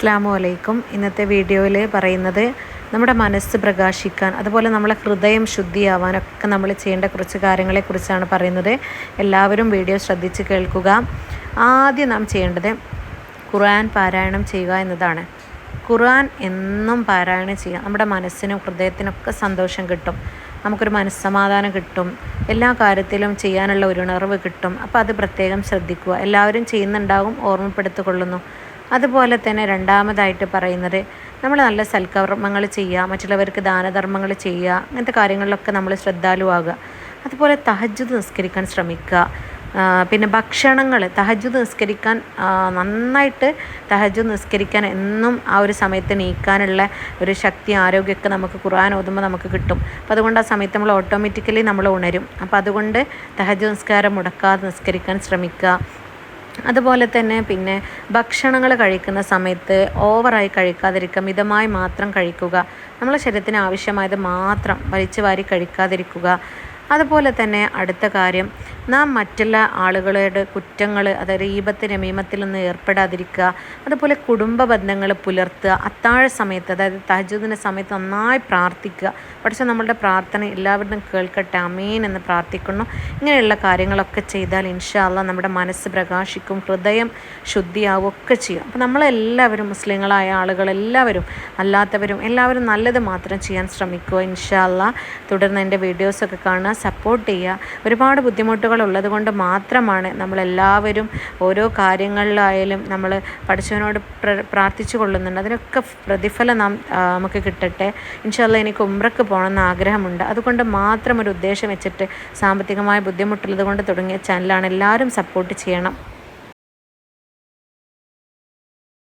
അസ്സാമു വലൈക്കും ഇന്നത്തെ വീഡിയോയിൽ പറയുന്നത് നമ്മുടെ മനസ്സ് പ്രകാശിക്കാൻ അതുപോലെ നമ്മളെ ഹൃദയം ശുദ്ധിയാവാനൊക്കെ നമ്മൾ ചെയ്യേണ്ട കുറച്ച് കാര്യങ്ങളെക്കുറിച്ചാണ് പറയുന്നത്. എല്ലാവരും വീഡിയോ ശ്രദ്ധിച്ച് കേൾക്കുക. ആദ്യം നാം ചെയ്യേണ്ടത് ഖുർആൻ പാരായണം ചെയ്യുക എന്നതാണ്. ഖുർആൻ എന്നും പാരായണം ചെയ്യുക നമ്മുടെ മനസ്സിനും ഹൃദയത്തിനൊക്കെ സന്തോഷം കിട്ടും. നമുക്കൊരു മനസ്സമാധാനം കിട്ടും. എല്ലാ കാര്യത്തിലും ചെയ്യാനുള്ള ഒരു ഉണർവ് കിട്ടും. അപ്പോൾ അത് പ്രത്യേകം ശ്രദ്ധിക്കുക. എല്ലാവരും ചെയ്യുന്നുണ്ടാകും ഓർമ്മപ്പെടുത്തിക്കൊള്ളുന്നു. അതുപോലെ തന്നെ രണ്ടാമതായിട്ട് പറയുന്നത് നമ്മൾ നല്ല സൽക്കർമ്മങ്ങൾ ചെയ്യുക മറ്റുള്ളവർക്ക് ദാനധർമ്മങ്ങൾ ചെയ്യുക അങ്ങനത്തെ കാര്യങ്ങളിലൊക്കെ നമ്മൾ ശ്രദ്ധാലുവാകുക. അതുപോലെ തഹജ്ജുദ് നിസ്കരിക്കാൻ ശ്രമിക്കുക. പിന്നെ ഭക്ഷണങ്ങൾ തഹജ്ജുദ് നിസ്കരിക്കാൻ നന്നായിട്ട് തഹജ്ജുദ് നിസ്കരിക്കാൻ എന്നും ആ ഒരു സമയത്ത് നീക്കാനുള്ള ഒരു ശക്തി ആരോഗ്യമൊക്കെ നമുക്ക് ഖുർആൻ ഓതുമ്പോൾ നമുക്ക് കിട്ടും. അപ്പോൾ അതുകൊണ്ട് ആ സമയത്ത് നമ്മൾ ഓട്ടോമാറ്റിക്കലി നമ്മൾ ഉണരും. അപ്പോൾ അതുകൊണ്ട് തഹജ്ജുദ് നിസ്കാരം മുടക്കാതെ നിസ്കരിക്കാൻ ശ്രമിക്കുക. അതുപോലെ തന്നെ പിന്നെ ഭക്ഷണങ്ങൾ കഴിക്കുന്ന സമയത്ത് ഓവറായി കഴിക്കാതിരിക്കുക മിതമായി മാത്രം കഴിക്കുക. നമ്മളെ ശരീരത്തിന് ആവശ്യമായത് മാത്രം വലിച്ചു വാരി കഴിക്കാതിരിക്കുക. അതുപോലെ തന്നെ അടുത്ത കാര്യം നാം മറ്റുള്ള ആളുകളുടെ കുറ്റങ്ങൾ അതായത് മീമത്തിൽ രമീമത്തിലൊന്നും ഏർപ്പെടാതിരിക്കുക അതുപോലെ കുടുംബ ബന്ധങ്ങൾ പുലർത്തുക അത്താഴ സമയത്ത് അതായത് തഹജുദിന്റെ സമയത്ത് നന്നായി പ്രാർത്ഥിക്കുക പക്ഷേ നമ്മളുടെ പ്രാർത്ഥന എല്ലാവരുടെയും കേൾക്കട്ടെ അമീൻ എന്ന് പ്രാർത്ഥിക്കുന്നു. ഇങ്ങനെയുള്ള കാര്യങ്ങളൊക്കെ ചെയ്താൽ ഇൻഷാല്ല നമ്മുടെ മനസ്സ് പ്രകാശിക്കും ഹൃദയം ശുദ്ധിയാവും ഒക്കെ ചെയ്യും. അപ്പോൾ നമ്മളെല്ലാവരും മുസ്ലിങ്ങളായ ആളുകൾ എല്ലാവരും അല്ലാത്തവരും എല്ലാവരും നല്ലത് മാത്രം ചെയ്യാൻ ശ്രമിക്കുക ഇൻഷാല്ല തുടർന്ന് എന്റെ വീഡിയോസൊക്കെ കാണുക. സപ്പോർട്ട് ചെയ്യുക. ഒരുപാട് ബുദ്ധിമുട്ടുകൾ ഉള്ളത് കൊണ്ട് മാത്രമാണ് നമ്മളെല്ലാവരും ഓരോ കാര്യങ്ങളിലായാലും നമ്മൾ പഠിച്ചവനോട് പ്ര പ്രാർത്ഥിച്ചു കൊള്ളുന്നുണ്ട്. അതിനൊക്കെ പ്രതിഫലം നാം നമുക്ക് കിട്ടട്ടെ. ഇൻഷാല്ല എനിക്ക് ഉമ്രക്ക് പോകണമെന്ന് ആഗ്രഹമുണ്ട്. അതുകൊണ്ട് മാത്രം ഒരു ഉദ്ദേശം വെച്ചിട്ട് സാമ്പത്തികമായ ബുദ്ധിമുട്ടുള്ളത് കൊണ്ട് തുടങ്ങിയ ചാനലാണ് എല്ലാവരും സപ്പോർട്ട് ചെയ്യണം.